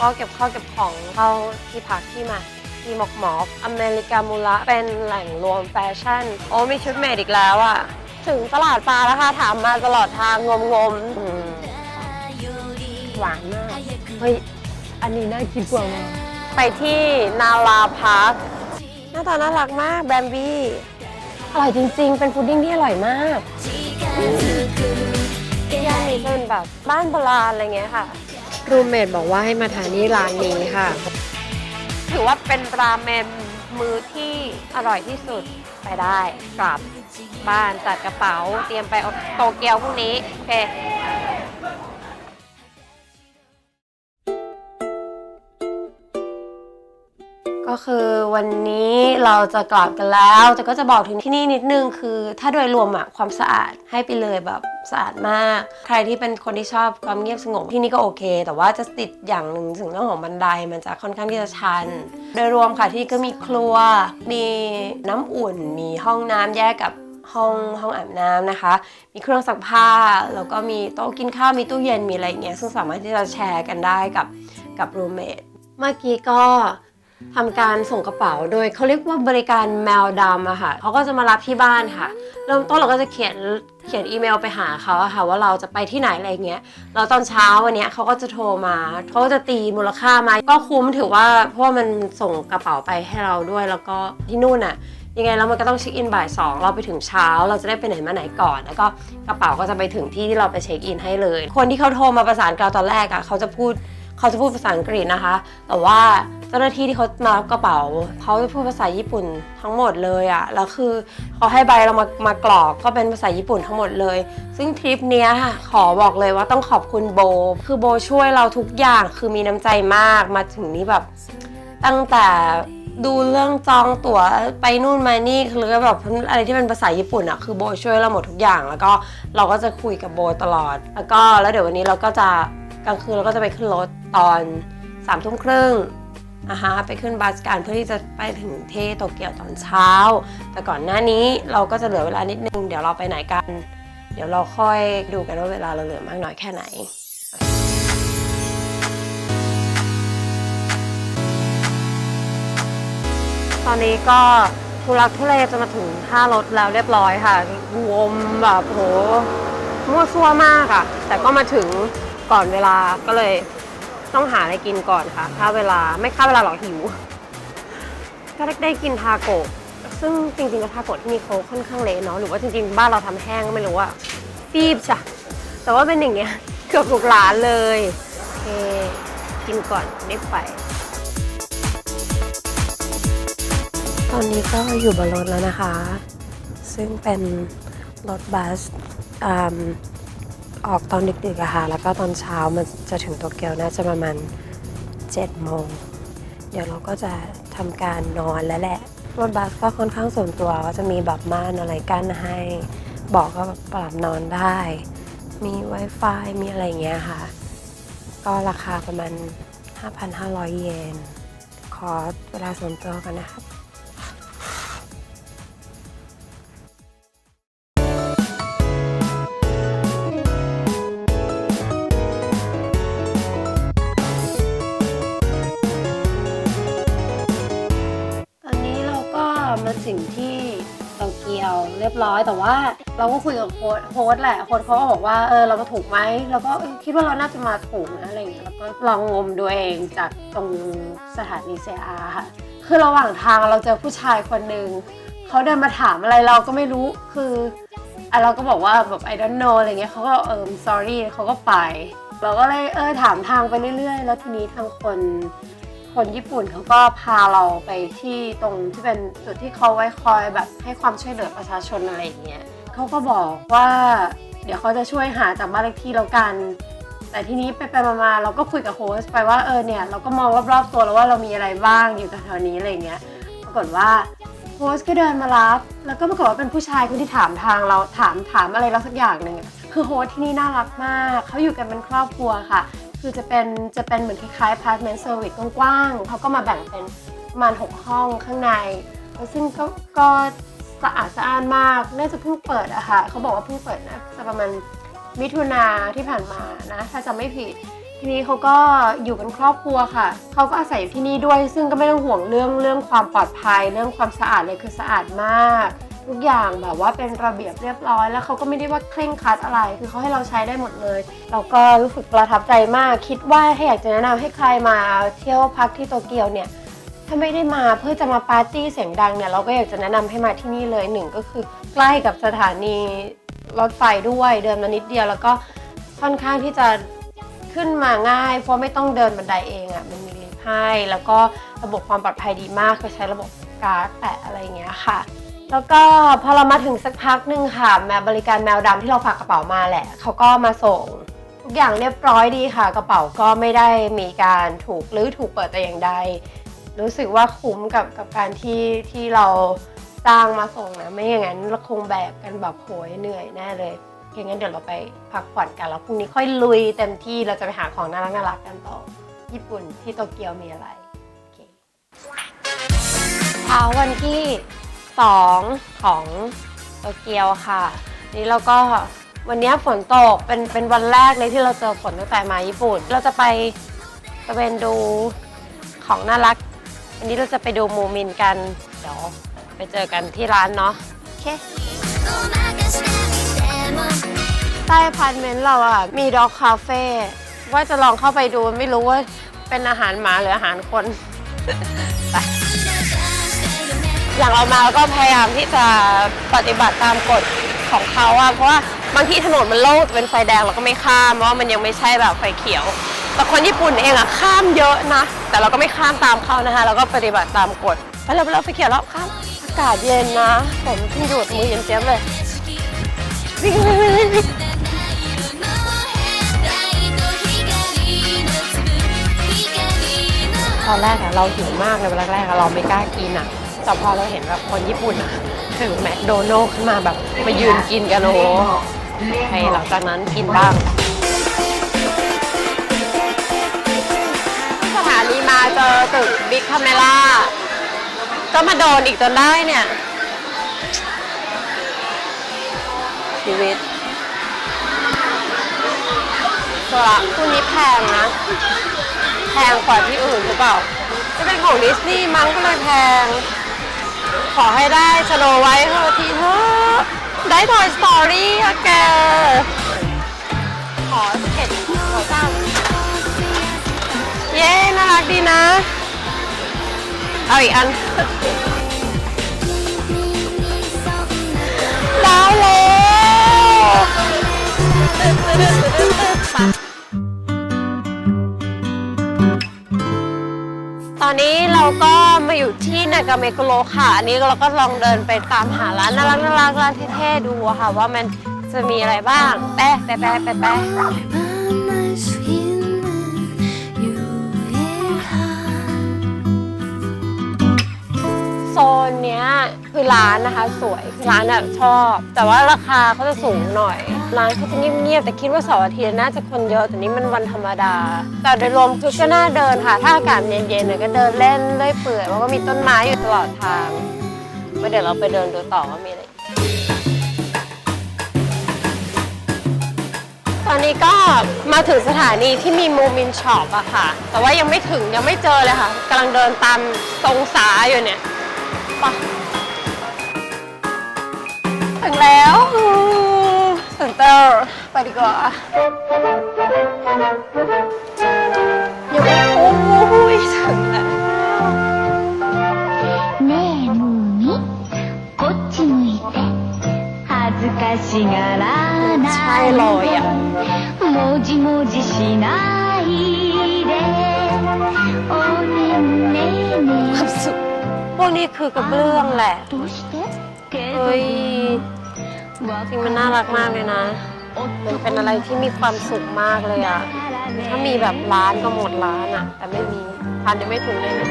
ก็เก็บข้าวเก็บของเข้าที่พักที่มาที่หมอกหมอกอเมริกามูระเป็นแหล่งรวมแฟชั่น โอ้มีชุดเมดอีกแล้วอะถึงตลาดปลาแล้วค่ะ ถามมาตลอดทางงมงมๆอืมหวานมาก เฮ้ย อันนี้น่ากินกว่ามาไปที่นาราพาร์คหน้าตาน่ารักมากแบมบี้ อร่อยจริง ๆ เป็นพุดดิ้งที่อร่อยมากย่างนี้เป็นแบบบ้านโบราณอะไรเงี้ยค่ะ รูเมทบอกว่าให้มาทานที่ร้านนี้ค่ะ ถือว่าเป็นราเมนมือที่อร่อยที่สุดไปได้กลับบ้านจัดกระเป๋า เตรียมไปโตเกียวพรุ่งนี้ โอเค คือวันนี้เราจะกลับกันแล้ว แต่ก็จะบอกถึงที่นี่นิดนึงคือ ถ้าโดยรวมอะความสะอาดให้ไปเลยแบบสะอาดมาก ใครที่เป็นคนที่ชอบความเงียบสงบที่นี่ก็โอเค แต่ว่าจะติดอย่างหนึ่งถึงเรื่องของบันไดมันจะค่อนข้างที่จะชัน โดยรวมค่ะที่นี่ก็มีครัว มีน้ำอุ่น มีห้องน้ำแยกกับห้องห้องอาบน้ำนะคะ มีเครื่องซักผ้า แล้วก็มีโต๊ะกินข้าว มีตู้เย็น มีอะไรอย่างเงี้ย ซึ่งสามารถที่จะแชร์กันได้กับกับรูเมทเมื่อกี้ก็ ทำการส่งกระเป๋าโดยเขาเรียกว่าบริการแมวดำอะค่ะเขาก็จะมารับที่บ้านค่ะ เริ่มต้นเราก็จะเขียนเขียนอีเมลไปหาเขาอะค่ะ ว่าเราจะไปที่ไหนอะไรเงี้ยแล้วตอนเช้าวันเนี้ยเขาก็จะโทรมาเขาก็จะตีมูลค่ามาก็คุ้มถือว่าเพราะว่ามันส่งกระเป๋าไปให้เราด้วยแล้วก็ที่นู่นอะยังไงแล้วมันก็ต้องเช็คอินบ่ายสองเราไปถึงเช้า เราจะได้ไปไหนมาไหนก่อน แล้วก็กระเป๋าก็จะไปถึงที่ที่เราไปเช็คอินให้เลย คนที่เขาโทรมาประสานกับเราตอนแรกอะเขาจะพูด เขาจะพูดภาษาอังกฤษนะคะ แต่ว่าเจ้าหน้าที่ที่เขามารับกระเป๋า เขาจะพูดภาษาญี่ปุ่นทั้งหมดเลยอะแล้วคือเขาให้ใบเรามามากรอกก็เป็นภาษาญี่ปุ่นทั้งหมดเลย ซึ่งทริปเนี้ยค่ะขอบอกเลยว่าต้องขอบคุณโบ คือโบช่วยเราทุกอย่างคือมีน้ำใจมากมาถึงนี้แบบ ตั้งแต่ดูเรื่องจองตั๋วไปนู่นมานี่คือแบบอะไรที่เป็นภาษาญี่ปุ่นอะคือโบช่วยเราหมดทุกอย่าง แล้วก็เราก็จะคุยกับโบตลอด แล้วก็แล้วเดี๋ยววันนี้เราก็จะ กลางคืนเราก็จะไปขึ้นรถตอนสามทุ่มครึ่งนะคะไปขึ้นบัสกันเพื่อที่จะไปถึงที่โตเกียวตอนเช้า แต่ก่อนหน้านี้เราก็จะเหลือเวลานิดนึง เดี๋ยวเราไปไหนกัน เดี๋ยวเราค่อยดูกันว่าเวลาเราเหลือมากน้อยแค่ไหนตอนนี้ก็ทุลักทุเลจะมาถึงท่ารถแล้วเรียบร้อยค่ะวมแบบโหมั่วซั่วมากอะ่ะ แต่ก็มาถึง ก่อนเวลาก็เลยต้องหาอะไรกินก่อนค่ะค่าเวลาไม่ค่าเวลาหรอกหิว ก็ได้กินทาโกะซึ่งจริงๆแล้วทาโกะที่นี่เขาค่อนข้างเละเนาะหรือว่าจริงๆ บ้านเราทำแห้งก็ไม่รู้อะฟีบจ้ะแต่ว่าเป็นอย่างเงี้ยเกือบทุกร้านเลยเคกินก่อนได้ไป ตอนนี้ก็อยู่บนรถแล้วนะคะ ซึ่งเป็นรถบัส ออกตอนดึกๆอะค่ะ แล้วก็ตอนเช้ามันจะถึงโตเกียวน่าจะประมาณ7โมง เดี๋ยวเราก็จะทำการนอนแล้วแหละ รถบัสก็ค่อนข้างส่วนตัวก็จะมีแบบม่านอะไรกั้นให้ บอกก็ปรับนอนได้ มี Wi-Fi มีอะไรเงี้ยค่ะ ก็ราคาประมาณ 5,500 เยน ขอเวลาส่วนตัวกันนะครับ รียบร้อย แต่ว่าเราก็คุยกับโค้ดโค้ดแหละโค้ดเขาก็บอกว่าเออเรามาถูกไหมเราก็เออคิดว่าเราน่าจะมาถูกนะอะไรอย่างเงี้ยแล้วก็ลองงมดูเองจากตรงสถานีเซอาค่ะ คือระหว่างทางเราเจอผู้ชายคนหนึ่งเขาเดินมาถามอะไรเราก็ไม่รู้คืออะเราก็บอกว่าแบบ I don't know อะไรเงี้ยเขาก็เออ sorry เขาก็ไป เราก็เลยเออถามทางไปเรื่อยๆ แล้วทีนี้ทางคน คนญี่ปุ่นเขาก็พาเราไปที่ตรงที่เป็นจุดที่เขาไว้คอยแบบให้ความช่วยเหลือประชาชนอะไรอย่างเงี้ยเขาก็บอกว่า เดี๋ยวเขาจะช่วยหาจากบ้านเลขที่แล้วกัน แต่ทีนี้ไปไปๆมาๆเราก็คุยกับโฮสไปว่าเออเนี่ยเราก็มองรอบๆตัวแล้วว่าเรามีอะไรบ้างอยู่แถวๆนี้อะไรเงี้ยปรากฏว่าโฮสก็เดินมารับ แล้วก็ปรากฏว่าเป็นผู้ชายคนที่ถามทางเราถามถามอะไรเราสักอย่างหนึ่งคือโฮสที่นี่น่ารักมาก เขาอยู่กันเป็นครอบครัวค่ะ คือจะเป็นจะเป็นเหมือนคล้ายๆ apartment service กว้างๆเขาก็มาแบ่งเป็นประมาณ 6 ห้องข้างใน ซึ่งก็ก็สะอาดสะอ้านมาก น่าจะเพิ่งเปิดอะค่ะเขาบอกว่าเพิ่งเปิดนะจะประมาณมิถุนาที่ผ่านมานะ ถ้าจำไม่ผิด ทีนี้เขาก็อยู่เป็นครอบครัวค่ะ เขาก็อาศัยอยู่ที่นี่ด้วย ซึ่งก็ไม่ต้องห่วงเรื่องเรื่องความปลอดภัย เรื่องความสะอาดเลยคือสะอาดมาก ทุกอย่างแบบว่าเป็นระเบียบเรียบร้อย แล้วเขาก็ไม่ได้ว่าเคร่งครัดอะไร คือเขาให้เราใช้ได้หมดเลยเราก็รู้สึกประทับใจมาก คิดว่าถ้าอยากจะแนะนำให้ใครมาเที่ยวพักที่โตเกียวเนี่ยถ้าไม่ได้มาเพื่อจะมาปาร์ตี้เสียงดังเนี่ยเราก็อยากจะแนะนำให้มาที่นี่เลยหนึ่งก็คือใกล้กับสถานีรถไฟด้วยเดินมานิดเดียวแล้วก็ค่อนข้างที่จะขึ้นมาง่าย เพราะไม่ต้องเดินบันไดเองอะ่ะมันมีลิฟต์ให้แล้วก็ระบบความปลอดภัยดีมากก็ใช้ระบบการ์ดแตะอะไรเงี้ยค่ะ แล้วก็พอเรามาถึงสักพักหนึ่งค่ะ แมวบริการแมวดำที่เราฝากกระเป๋ามาแหละ เขาก็มาส่ง ทุกอย่างเรียบร้อยดีค่ะ กระเป๋าก็ไม่ได้มีการถูกหรือถูกเปิดแต่อย่างใด รู้สึกว่าคุ้มกับกับการที่ที่เราจ้างมาส่งนะ ไม่อย่างนั้นเราคงแบกกันแบบโหยเหนื่อยแน่เลยโอเคงั้นเดี๋ยวเราไปพักผ่อนกันแล้วพรุ่งนี้ค่อยลุยเต็มที่เราจะไปหาของน่ารักน่ารักกันต่อ ญี่ปุ่นที่โตเกียวมีอะไรโอเคเช้าวันที่ สองของโตเกียวค่ะ นี่เราก็วันนี้ฝนตกเป็นเป็นวันแรกเลยที่เราเจอฝนตั้งแต่มาญี่ปุ่น เราจะไปตะเวนดูของน่ารัก วันนี้เราจะไปดูมูมินกัน เดี๋ยวไปเจอกันที่ร้านเนาะโอเคใต้อพาร์ตเมนต์เราอะมีด็อกคาเฟ่ว่าจะลองเข้าไปดูไม่รู้ว่าเป็นอาหารหมาหรืออาหารคนไป อย่างเรามาก็พยายามที่จะปฏิบัติตามกฎของเขาอะเพราะว่าบางทีถนนมันโล่งเป็นไฟแดงเราก็ไม่ข้ามเพราะว่ามันยังไม่ใช่แบบไฟเขียว แต่คนญี่ปุ่นเองอะข้ามเยอะนะ แต่เราก็ไม่ข้ามตามเขานะคะเราก็ปฏิบัติตามกฎไปเราไปเราไฟเขียวแล้วข้ามอากาศเย็นนะผมเพิ่งหยุดมือเย็นเจี๊ยบเลยวิ่งวิ่งวิ่งวิ่งตอนแรกอะเราหิวมากเลยวันแรกๆอะเราไม่กล้ากินอะ แต่พอเราเห็นแบบคนญี่ปุ่นอะถึงแมคโดนัลด์ขึ้นมาแบบมายืนกินกันโอ้ให้หลังจากนั้นกินบ้าง สถานีมาเจอตึกบิ๊กคาเมล่าก็มาโดนอีกจนได้เนี่ย ชีวิตสระคู่นี้แพงนะ แพงกว่าที่อื่นหรือเปล่า จะเป็นของดิสนีย์มั้งก็เลยแพง ขอให้ได้สโนไว้เถอะทีเถอะได้ Toy Story อะแก ขอสเก็ตขอสร้าเย้ น่ารักดีนะ เอาอีกอันได้แล้ว มาอยู่ที่นากาเมโกโลค่ะ อันนี้เราก็ลองเดินไปตามหาร้านน่ารักน่ารักร้านเท่ๆดูค่ะ ว่ามันจะมีอะไรบ้างไปไะแปไปไปโซนเนี้ยคือร้านนะคะ สวยร้านแบบชอบ แต่ว่าราคาเขาจะสูงหน่อย ร้านเขาจะเงียบๆแต่คิดว่าเสาร์อาทิตย์น่าจะคนเยอะแต่นี่มันวันธรรมดา แต่โดยรวมคือก็น่าเดินค่ะ ถ้าอากาศเย็นๆเนี่ยก็เดินเล่นเลื่อยเปื่อยเพราะว่ามีต้นไม้อยู่ตลอดทางไว้เดี๋ยวเราไปเดินดูต่อว่ามีอะไรตอนนี้ก็มาถึงสถานีที่มีมูมินช็อปอะค่ะ แต่ว่ายังไม่ถึงยังไม่เจอเลยค่ะกำลังเดินตามตรงสาอยู่เนี่ยปะถึงแล้ว เซ็นเตอร์ไปดีกว่ายังไม่โอ้ยถึงแล้ว ねえムーミンこっち向いて恥ずかしがらな ใช่ い เลยอ่ะ もじもじしないでおねんねね ความสุขพวกนี้คือกระเบื้องแหละ どうしてけ เฮ้ย ど จริงมันน่ารักมากเลยนะมันเป็นอะไรที่มีความสุขมากเลยอะถ้ามีแบบร้านก็หมดร้านอะแต่ไม่มีทานยังไม่ถึงเลยนะ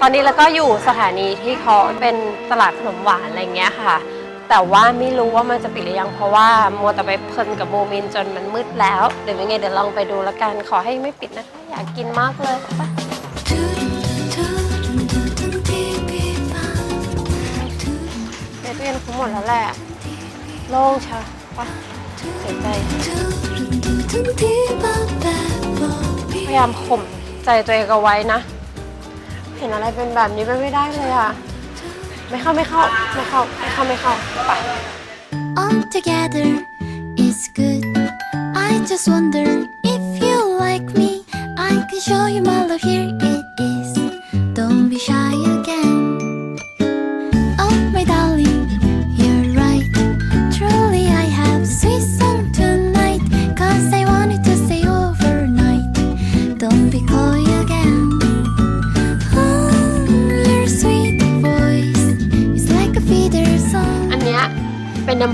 ตอนนี้เราก็อยู่สถานีที่เขาเป็นตลาดขนมหวานอะไรเงี้ยค่ะ แต่ว่าไม่รู้ว่ามันจะปิดหรือยังเพราะว่ามัวแต่ไปเพลินกับโมเมนจนมันมืดแล้วเดี๋ยวยังไงเดี๋ยวลองไปดูล้วกันขอให้ไม่ปิดนะคะอยากกินมากเลยไปในตู้เย็นคงหมดแล้วแหละโล่งชะไปเสียใจพยายามข่มใจตัวเองเอาไว้นะ เห็นอะไรเป็นแบบนี้ไปไม่ได้เลยอะ ไม่เข้าไม่เข้าไม่เข้าไม่เข้าไม่เข้าไป All together is good. I just wonder if you like me. I can show you my love. Here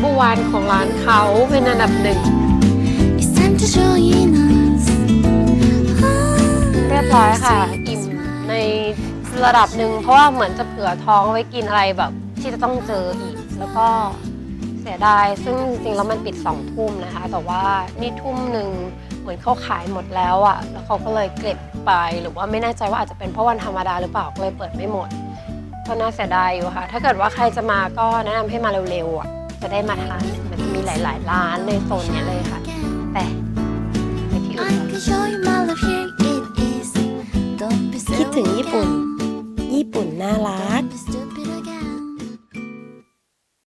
เป็นนัมเบอร์วันของร้านเขาเป็นอันดับหนึ่ง It's time to join us. เรียบร้อยค่ะ อิ่มในระดับหนึ่งเพราะว่าเหมือนจะเผื่อท้องไว้กินอะไรแบบ ที่จะต้องเจออีก แล้วก็เสียดายซึ่งจริงๆแล้วมันปิดสองทุ่มนะคะ แต่ว่านี่ทุ่มหนึ่งเหมือนเขาขายหมดแล้วอะ่ะ แล้วเขาก็เลยเก็บไปหรือว่าไม่แน่ใจว่าอาจจะเป็นเพราะวันธรรมดาหรือเปล่าก็เลยเปิดไม่หมดก็น่าเสียดายอยู่ค่ะ ถ้าเกิดว่าใครจะมาก็แนะนำให้มาเร็วๆอะะได้มาทานมันจะมีหลาย ๆ ร้านในโซนเนี้ยเลยค่ะแต่ไปที่อื่ I น can show you my love. Here it is. Don't be คิดถึงญี่ปุ่น again. ญี่ปุ่นน่ารัก Don't be